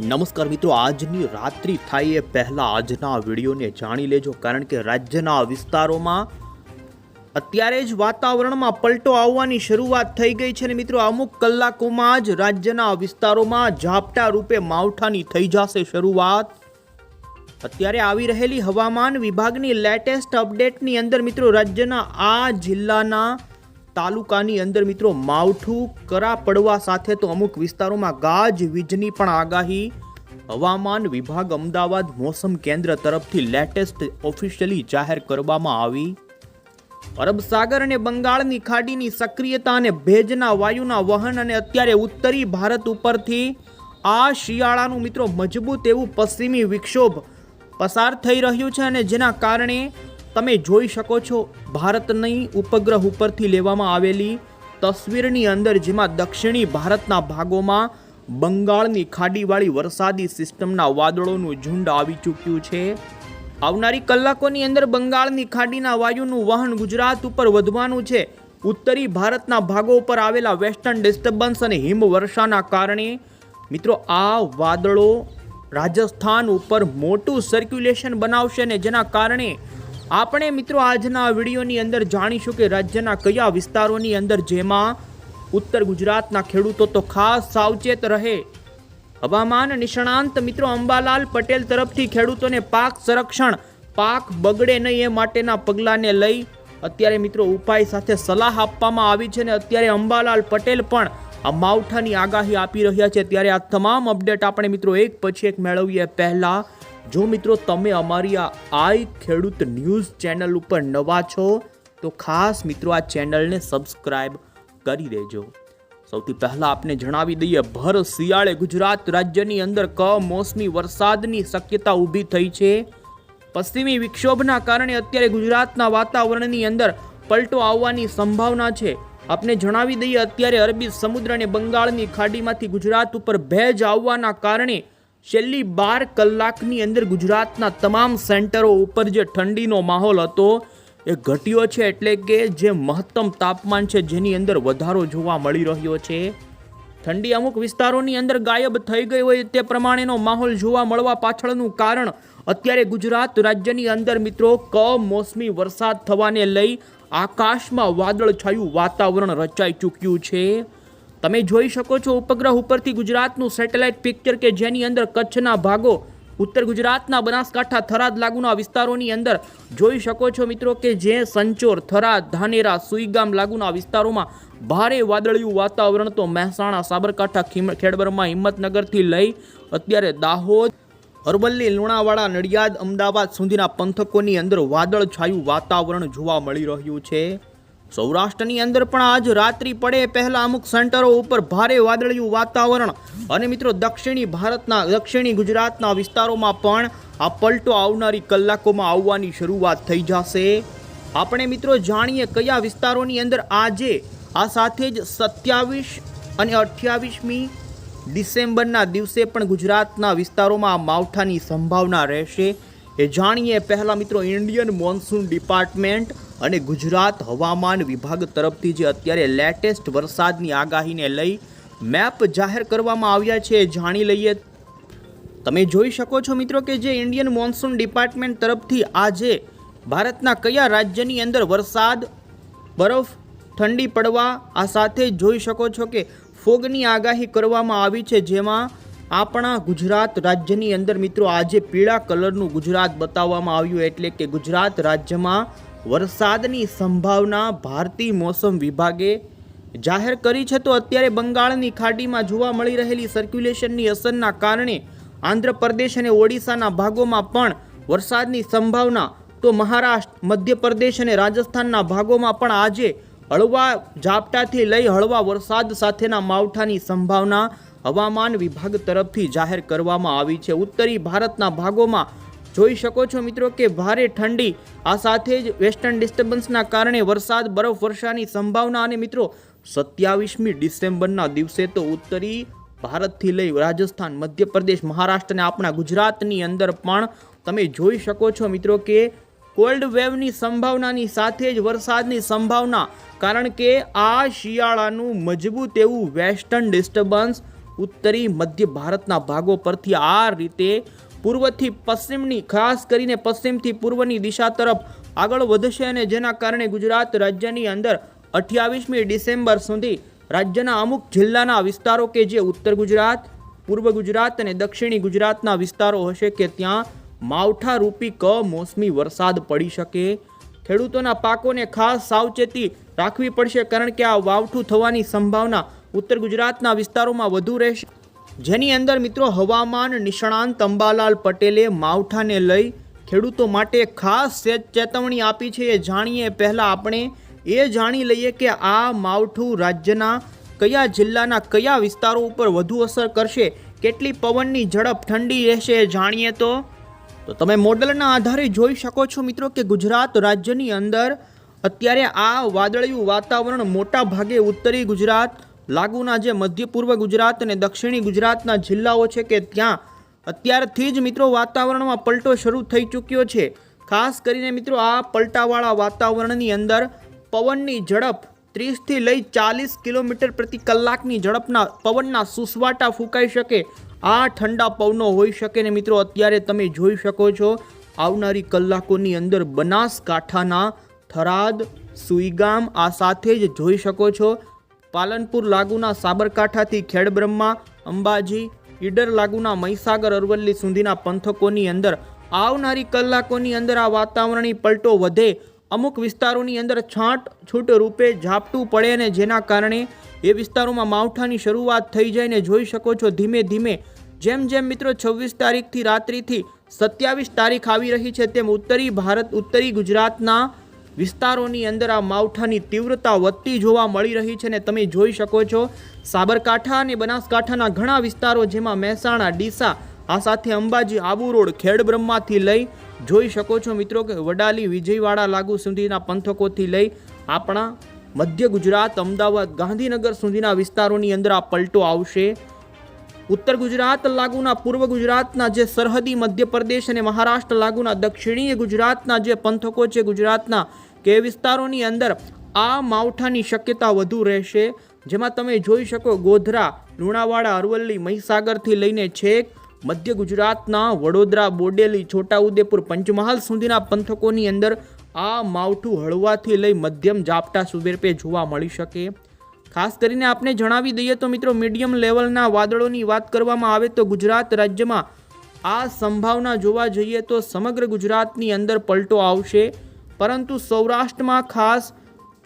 નમસ્કાર મિત્રો, આજની રાત્રિ થાય એ પહેલાં આજના વિડીયોને જાણી લેજો, કારણ કે રાજ્યના વિસ્તારોમાં અત્યારે જ વાતાવરણમાં પલટો આવવાની શરૂઆત થઈ ગઈ છે ને મિત્રો, અમુક કલાકોમાં જ રાજ્યના વિસ્તારોમાં ઝાપટા રૂપે માવઠાની થઈ જશે શરૂઆત. અત્યારે આવી રહેલી હવામાન વિભાગની લેટેસ્ટ અપડેટની અંદર મિત્રો, રાજ્યના આ જિલ્લાના તાલુકાની અંદર મિત્રો માવઠું કરા પડવા સાથે તો અમુક વિસ્તારોમાં ગાજ, વીજની પણ આગાહી. હવામાન વિભાગ અમદાવાદ મોસમ કેન્દ્ર તરફથી લેટેસ્ટ ઓફિશિયલી જાહેર કરવામાં આવી. અરબ સાગર અને બંગાળની ખાડીની સક્રિયતા અને ભેજના વાયુના વહન અને અત્યારે ઉત્તરી ભારત ઉપરથી આ શિયાળાનું મિત્રો મજબૂત એવું પશ્ચિમી વિક્ષોભ પસાર થઈ રહ્યું છે અને જેના કારણે તમે જોઈ શકો છો, ભારતની ઉપગ્રહ ઉપરથી લેવામાં આવેલી તસવીરની અંદર, જેમાં દક્ષિણી ભારતના ભાગોમાં બંગાળની ખાડીવાળી વરસાદી સિસ્ટમના વાદળોનું ઝુંડ આવી ચૂક્યું છે. આવનારી કલાકોની અંદર બંગાળની ખાડીના વાયુનું વહન ગુજરાત ઉપર વધવાનું છે. ઉત્તરી ભારતના ભાગો ઉપર આવેલા વેસ્ટર્ન ડિસ્ટર્બન્સ અને હિમવર્ષાના કારણે, મિત્રો, આ વાદળો રાજસ્થાન ઉપર મોટું સર્ક્યુલેશન બનાવશે ને જેના કારણે આપણે મિત્રો આજના વિડીયોની અંદર જાણીશું કે રાજ્યના કયા વિસ્તારોની અંદર જેમાં ઉત્તર ગુજરાતના ખેડૂતો તો ખાસ સાવચેત રહે. હવામાન નિષ્ણાંત મિત્રો અંબાલાલ પટેલ તરફથી ખેડૂતોને પાક સંરક્ષણ, પાક બગડે નહીં એ માટેના પગલાંને લઈ અત્યારે મિત્રો ઉપાય સાથે સલાહ આપવામાં આવી છે ને અત્યારે અંબાલાલ પટેલ પણ આ માવઠાની આગાહી આપી રહ્યા છે. ત્યારે આ તમામ અપડેટ આપણે મિત્રો એક પછી એક મેળવીએ પહેલા જો મિત્રો તમે અમારી આ આઈ ખેડૂત ન્યૂઝ ચેનલ ઉપર નવા છો, તો ખાસ મિત્રો આ ચેનલને સબસ્ક્રાઈબ કરી દેજો. સૌથી પહેલાં આપને જણાવી દઈએ, ભર શિયાળે ગુજરાત રાજ્યની અંદર કમોસમી વરસાદની શક્યતા ઊભી થઈ છે. પશ્ચિમી વિક્ષોભના કારણે અત્યારે ગુજરાતના વાતાવરણની અંદર પલટો આવવાની સંભાવના છે. આપને જણાવી દઈએ, અત્યારે અરબી સમુદ્ર અને બંગાળની ખાડીમાંથી ગુજરાત ઉપર ભેજ આવવાના કારણે છેલ્લી બાર કલાકની અંદર ગુજરાતના તમામ સેન્ટરો ઉપર જે ઠંડીનો માહોલ હતો, એ ઘટ્યો છે એટલે કે જે મહત્તમ તાપમાન છે જેની અંદર વધારો જોવા મળી રહ્યો છે. ઠંડી અમુક વિસ્તારોની અંદર ગાયબ થઈ ગઈ હોય તે પ્રમાણેનો માહોલ જોવા મળવા પાછળનું કારણ અત્યારે ગુજરાત રાજ્યની અંદર મિત્રો કમોસમી વરસાદ થવાને લઈ આકાશમાં વાદળછાયું વાતાવરણ રચાઈ ચૂક્યું છે. તમે જોઈ શકો છો ઉપગ્રહ ઉપરથી ગુજરાતનું સેટેલાઇટ પિક્ચર કે જેની અંદર કચ્છના ભાગો, ઉત્તર ગુજરાતના બનાસકાંઠા થરાદ લાગુના વિસ્તારોની અંદર જોઈ શકો છો મિત્રો કે જે સંચોર, થરાદ, ધાનેરા, સુઈગામ લાગુના વિસ્તારોમાં ભારે વાદળિયું વાતાવરણ તો મહેસાણા, સાબરકાંઠા ખેડબરમાં હિંમતનગરથી લઈ અત્યારે દાહોદ, અરવલ્લી, લુણાવાડા, નડિયાદ, અમદાવાદ સુધીના પંથકોની અંદર વાદળછાયું વાતાવરણ જોવા મળી રહ્યું છે. સૌરાષ્ટ્રની અંદર પણ આજ રાત્રિ પડે પહેલા અમુક સેન્ટરો ઉપર ભારે વાદળિયું વાતાવરણ. અને મિત્રો, દક્ષિણી ભારતના, દક્ષિણી ગુજરાતના વિસ્તારોમાં પણ આ પલટો આવનારી કલાકોમાં આવવાની શરૂઆત થઈ જશે. આપણે મિત્રો જાણીએ કયા વિસ્તારોની અંદર આજે આ સાથે જ સત્યાવીસ અને અઠ્યાવીસમી ડિસેમ્બરના દિવસે પણ ગુજરાતના વિસ્તારોમાં માવઠાની સંભાવના રહેશે. એ જાણીએ પહેલાં મિત્રો, ઇન્ડિયન મોન્સૂન ડિપાર્ટમેન્ટ અને ગુજરાત હવામાન વિભાગ તરફથી જે અત્યારે લેટેસ્ટ વરસાદની આગાહીને લઈ મેપ જાહેર કરવામાં આવ્યા છે જાણી લઈએ. તમે જોઈ શકો છો મિત્રો કે જે ઇન્ડિયન મોન્સૂન ડિપાર્ટમેન્ટ તરફથી આજે ભારતના કયા રાજ્યની અંદર વરસાદ, બરફ, ઠંડી પડવા, આ સાથે જોઈ શકો છો કે ફોગની આગાહી કરવામાં આવી છે, જેમાં આપણા ગુજરાત રાજ્યની અંદર મિત્રો આજે પીળા કલરનું ગુજરાત બતાવવામાં આવ્યું, એટલે કે ગુજરાત રાજ્યમાં વરસાદની સંભાવના ભારતીય મોસમ વિભાગે જાહેર કરી છે, તો અત્યારે બંગાળની ખાડીમાં જોવા મળી રહેલી સર્ક્યુલેશનની અસરના કારણે આંધ્રપ્રદેશ અને ઓડિશાના ભાગોમાં પણ વરસાદની સંભાવના, તો મહારાષ્ટ્ર, મધ્યપ્રદેશ અને રાજસ્થાનના ભાગોમાં પણ આજે હળવા ઝાપટાથી લઈ હળવા વરસાદ સાથેના માવઠાની સંભાવના હવામાન વિભાગ તરફથી જાહેર કરવામાં આવી છે. ઉત્તરી ભારતના ભાગોમાં જોઈ શકો છો મિત્રો કે ભારે ઠંડી, આ સાથે જ વેસ્ટર્ન ડિસ્ટર્બન્સના કારણે વરસાદ, બરફ વર્ષાની સંભાવના અને મિત્રો સત્યાવીસમી ડિસેમ્બરના દિવસે તો ઉત્તરી ભારતથી લઈ રાજસ્થાન, મધ્યપ્રદેશ, મહારાષ્ટ્ર અને આપણા ગુજરાતની અંદર પણ તમે જોઈ શકો છો મિત્રો કે કોલ્ડ વેવની સંભાવનાની સાથે જ વરસાદની સંભાવના, કારણ કે આ શિયાળાનું મજબૂત એવું વેસ્ટર્ન ડિસ્ટર્બન્સ ઉત્તરી મધ્ય ભારતના ભાગો પરથી આ રીતે પૂર્વથી પશ્ચિમની, ખાસ કરીને પશ્ચિમથી પૂર્વની દિશા તરફ આગળ વધશે અને જેના કારણે ગુજરાત રાજ્યની અંદર અઠ્યાવીસમી ડિસેમ્બર સુધી રાજ્યના અમુક જિલ્લાના વિસ્તારો કે જે ઉત્તર ગુજરાત, પૂર્વ ગુજરાત અને દક્ષિણી ગુજરાતના વિસ્તારો હશે કે ત્યાં માવઠા રૂપી કમોસમી વરસાદ પડી શકે. ખેડૂતોના પાકોને ખાસ સાવચેતી રાખવી પડશે કારણ કે આ વાવઠું થવાની સંભાવના ઉત્તર ગુજરાતના વિસ્તારોમાં વધુ રહેશે. જેની અંદર મિત્રો હવામાન નિષ્ણાંત અંબાલાલ પટેલે માવઠાને લઈ ખેડૂતો માટે ખાસ ચેતવણી આપી છે. એ જાણીએ પહેલાં આપણે એ જાણી લઈએ કે આ માવઠું રાજ્યના કયા જિલ્લાના કયા વિસ્તારો ઉપર વધુ અસર કરશે? કેટલી પવનની ઝડપ ઠંડી રહેશે એ જાણીએ તો? તો તમે મોડલના આધારે જોઈ શકો છો મિત્રો કે ગુજરાત રાજ્યની અંદર અત્યારે આ વાદળિયું વાતાવરણ મોટા ભાગે ઉત્તરી ગુજરાત લાગુના જે મધ્ય પૂર્વ ગુજરાત અને દક્ષિણી ગુજરાતના જિલ્લાઓ છે કે ત્યાં અત્યારથી જ મિત્રો વાતાવરણમાં પલટો શરૂ થઈ ચૂક્યો છે. ખાસ કરીને મિત્રો આ પલટાવાળા વાતાવરણની અંદર પવનની ઝડપ ત્રીસથી લઈ ચાલીસ કિલોમીટર પ્રતિ કલાકની ઝડપના પવનના સુસવાટા ફૂંકાઈ શકે. આ ઠંડા પવનો હોઈ શકે ને મિત્રો અત્યારે તમે જોઈ શકો છો, આવનારી કલાકોની અંદર બનાસકાંઠાના થરાદ, સુઈગામ આ સાથે જ જોઈ શકો છો. પાલનપુર લાગુના સાબરકાંઠાથી ખેડબ્રહ્મા, અંબાજી, ઈડર લાગુના મહીસાગર, અરવલ્લી સુધીના પંથકોની અંદર આવનારી કલાકોની અંદર આ વાતાવરણની પલટો વધે. અમુક વિસ્તારોની અંદર છાંટ છૂટ રૂપે ઝાપટું પડે ને જેના કારણે એ વિસ્તારોમાં માવઠાની શરૂઆત થઈ જાય ને જોઈ શકો છો ધીમે ધીમે. જેમ જેમ મિત્રો છવ્વીસ તારીખથી રાત્રિથી સત્યાવીસ તારીખ આવી રહી છે, તેમ ઉત્તરી ભારત, ઉત્તરી ગુજરાતના વિસ્તારોની અંદર આ માવઠાની તીવ્રતા વધતી જોવા મળી રહી છે ને તમે જોઈ શકો છો. સાબરકાંઠા અને બનાસકાંઠાના ઘણા વિસ્તારો જેમાં મહેસાણા, ડીસા, આ સાથે અંબાજી, આબુ રોડ, ખેડબ્રહ્માથી લઈ જોઈ શકો છો મિત્રો કે વડાલી, વિજયવાડા લાગુ સુધીના પંથકોથી લઈ આપણા મધ્ય ગુજરાત, અમદાવાદ, ગાંધીનગર સુધીના વિસ્તારોની અંદર આ પલટો આવશે. ઉત્તર ગુજરાત લાગુના પૂર્વ ગુજરાતના જે સરહદી મધ્યપ્રદેશ અને મહારાષ્ટ્ર લાગુના દક્ષિણીય ગુજરાતના જે પંથકો છે ગુજરાતના કે વિસ્તારોની અંદર આ માવઠાની શક્યતા વધુ રહેશે? જેમાં તમે જોઈ શકો ગોધરા, લુણાવાડા, અરવલ્લી, મહીસાગરથી લઈને છેક, મધ્ય ગુજરાતના વડોદરા, બોડેલી, છોટાઉદેપુર, પંચમહાલ સુધીના પંથકોની અંદર આ માવઠું હળવાથી લઈ મધ્યમ ઝાપટા સુબેરપે જોવા મળી શકે. ખાસ કરીને આપણે જણાવી દઈએ તો મિત્રો મીડિયમ લેવલના વાદળોની વાત કરવામાં આવે તો ગુજરાત રાજ્યમાં આ સંભાવના જોવા જઈએ તો સમગ્ર ગુજરાતની અંદર પલટો આવશે. પરંતુ સૌરાષ્ટ્રમાં ખાસ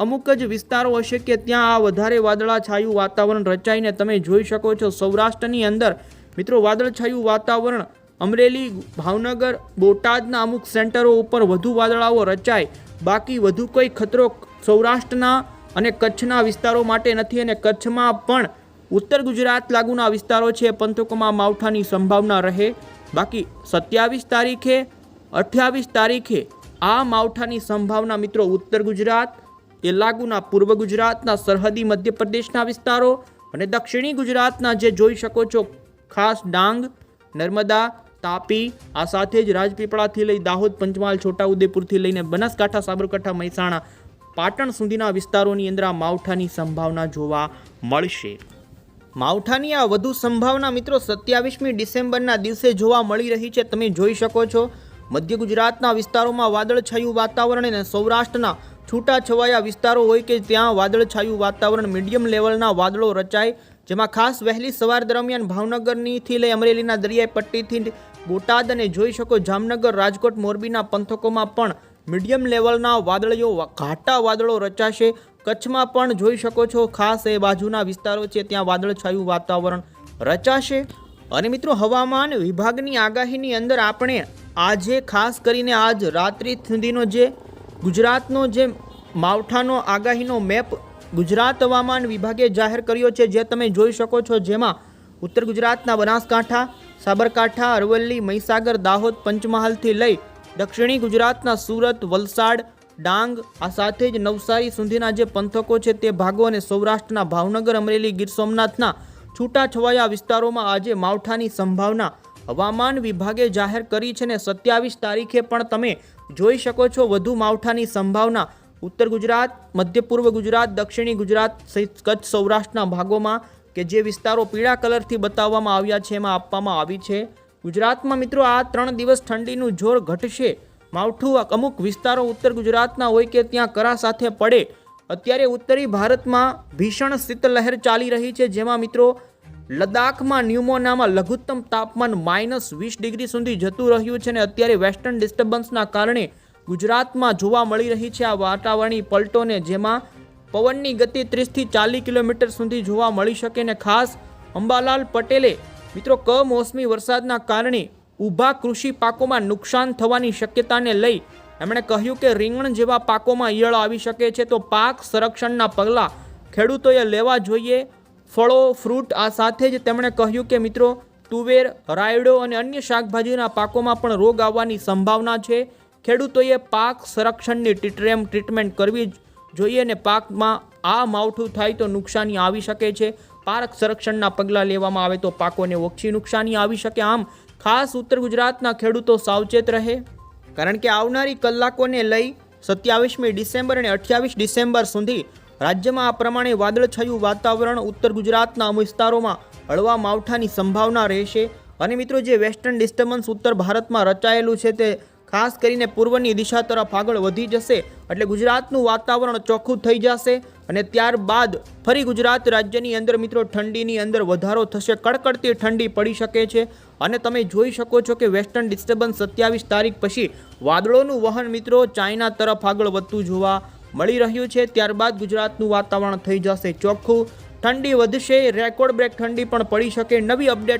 અમુક જ વિસ્તારો હશે કે ત્યાં આ વધારે વાદળાછાયું વાતાવરણ રચાઈને તમે જોઈ શકો છો. સૌરાષ્ટ્રની અંદર મિત્રો વાદળછાયું વાતાવરણ, અમરેલી, ભાવનગર, બોટાદના અમુક સેન્ટરો ઉપર વધુ વાદળાઓ રચાય. બાકી વધુ કોઈ ખતરો સૌરાષ્ટ્રના અને કચ્છના વિસ્તારો માટે નથી અને કચ્છમાં પણ ઉત્તર ગુજરાત લાગુના વિસ્તારો છે, પંથકોમાં માવઠાની સંભાવના રહે. બાકી સત્યાવીસ તારીખે, અઠ્યાવીસ તારીખે આ માવઠાની સંભાવના મિત્રો ઉત્તર ગુજરાત એ પૂર્વ ગુજરાતના સરહદી મધ્યપ્રદેશના વિસ્તારો અને દક્ષિણી ગુજરાતના જે જોઈ શકો છો ખાસ ડાંગ, નર્મદા, તાપી, આ સાથે જ રાજપીપળાથી લઈ દાહોદ, પંચમહાલ, છોટાઉદેપુરથી લઈને બનાસકાંઠા, સાબરકાંઠા, મહેસાણા, પાટણ સુધીના વિસ્તારોની અંદર આ માવઠાની સંભાવના જોવા મળશે. માવઠાની આ વધુ સંભાવના મિત્રો સત્યાવીસમી ડિસેમ્બરના દિવસે જોવા મળી રહી છે. તમે જોઈ શકો છો મધ્ય ગુજરાતના વિસ્તારોમાં વાદળછાયું વાતાવરણ અને સૌરાષ્ટ્રના છૂટાછવાયા વિસ્તારો હોય કે ત્યાં વાદળછાયું વાતાવરણ મીડિયમ લેવલના વાદળો રચાય, જેમાં ખાસ વહેલી સવાર દરમિયાન ભાવનગરનીથી લઈ અમરેલીના દરિયાઈ પટ્ટીથી બોટાદ અને જોઈ શકો જામનગર, રાજકોટ, મોરબીના પંથકોમાં પણ મીડિયમ લેવલના વાદળીઓ ઘાટા વાદળો રચાશે. કચ્છમાં પણ જોઈ શકો છો ખાસ એ બાજુના વિસ્તારો છે ત્યાં વાદળછાયું વાતાવરણ રચાશે. અને મિત્રો હવામાન વિભાગની આગાહીની અંદર આપણે આજે ખાસ કરીને આજ રાત્રિ સુધીનો જે ગુજરાતનો જે માવઠાનો આગાહીનો મેપ ગુજરાત હવામાન વિભાગે જાહેર કર્યો છે, જે તમે જોઈ શકો છો. જેમાં ઉત્તર ગુજરાતના બનાસકાંઠા, સાબરકાંઠા, અરવલ્લી, મહીસાગર, દાહોદ પંચમહાલથી લઈ દક્ષિણી ગુજરાતના સુરત, વલસાડ, ડાંગ, આ સાથે જ નવસારી સુધીના જે પંથકો છે તે ભાગો અને સૌરાષ્ટ્રના ભાવનગર, અમરેલી, ગીર સોમનાથના છૂટાછવાયા વિસ્તારોમાં આજે માવઠાની સંભાવના હવામાન વિભાગે જાહેર કરી છે ને સત્યાવીસ તારીખે પણ તમે જોઈ શકો છો વધુ માવઠાની સંભાવના. ઉત્તર ગુજરાત, મધ્ય પૂર્વ ગુજરાત, દક્ષિણી ગુજરાત સહિત કચ્છ સૌરાષ્ટ્રના ભાગોમાં કે જે વિસ્તારો પીળા કલરથી બતાવવામાં આવ્યા છે એમાં આપવામાં આવી છે. ગુજરાતમાં મિત્રો આ ત્રણ દિવસ ઠંડીનું જોર ઘટશે. માવઠું અમુક વિસ્તારો ઉત્તર ગુજરાતના હોય કે ત્યાં કરા સાથે પડે. અત્યારે ઉત્તરી ભારતમાં ભીષણ શીતલહેર ચાલી રહી છે, જેમાં મિત્રો લદ્દાખમાં ન્યુમોનામાં લઘુત્તમ તાપમાન માઇનસ વીસ ડિગ્રી સુધી જતું રહ્યું છે અને અત્યારે વેસ્ટર્ન ડિસ્ટર્બન્સના કારણે ગુજરાતમાં જોવા મળી રહી છે આ વાતાવરણી પલટોને જેમાં પવનની ગતિ ત્રીસથી ચાલીસ કિલોમીટર સુધી જોવા મળી શકે અને ખાસ અંબાલાલ પટેલે, મિત્રો, કમોસમી વરસાદના કારણે ઊભા કૃષિ પાકોમાં નુકસાન થવાની શક્યતાને લઈ એમણે કહ્યું કે રીંગણ જેવા પાકોમાં ઈયળ આવી શકે છે તો પાક સંરક્ષણના પગલાં ખેડૂતોએ લેવા જોઈએ. ફળો, ફ્રૂટ, આ સાથે જ તેમણે કહ્યું કે મિત્રો, તુવેર, રાયડો અને અન્ય શાકભાજીના પાકોમાં પણ રોગ આવવાની સંભાવના છે. ખેડૂતોએ પાક સંરક્ષણની ટ્રીટમેન્ટ ટ્રીટમેન્ટ કરવી જોઈએ અને પાકમાં આ માવઠું થાય તો નુકસાની આવી શકે છે. પાક સંરક્ષણના પગલાં લેવામાં આવે તો પાકોને ઓછી નુકસાની આવી શકે. આમ, ખાસ ઉત્તર ગુજરાતના ખેડૂતો સાવચેત રહે. કારણ કે આવનારી કલાકોને લઈ સત્યાવીસમી ડિસેમ્બર અને અઠ્યાવીસ ડિસેમ્બર સુધી રાજ્યમાં આ પ્રમાણે વાદળછાયું વાતાવરણ ઉત્તર ગુજરાતના અમુક વિસ્તારોમાં હળવા માવઠાની સંભાવના રહેશે. અને મિત્રો, જે વેસ્ટર્ન ડિસ્ટર્બન્સ ઉત્તર ભારતમાં રચાયેલું છે તે ખાસ કરીને પૂર્વની દિશા તરફ આગળ વધી જશે એટલે ગુજરાતનું વાતાવરણ ચોખ્ખું થઈ જશે અને ત્યારબાદ ફરી ગુજરાત રાજ્યની અંદર મિત્રો ઠંડીની અંદર વધારો થશે. કડકડતી ઠંડી પડી શકે છે અને તમે જોઈ શકો છો કે વેસ્ટર્ન ડિસ્ટર્બન્સ સત્યાવીસ તારીખ પછી વાદળોનું વહન મિત્રો ચાઇના તરફ આગળ વધતું જોવા મળી રહ્યું છે. ત્યારબાદ ગુજરાતનું વાતાવરણ થઈ જશે ચોખ્ખું. ઠંડી વધશે, રેકોર્ડ બ્રેક ઠંડી પણ પડી શકે. નવી અપડેટ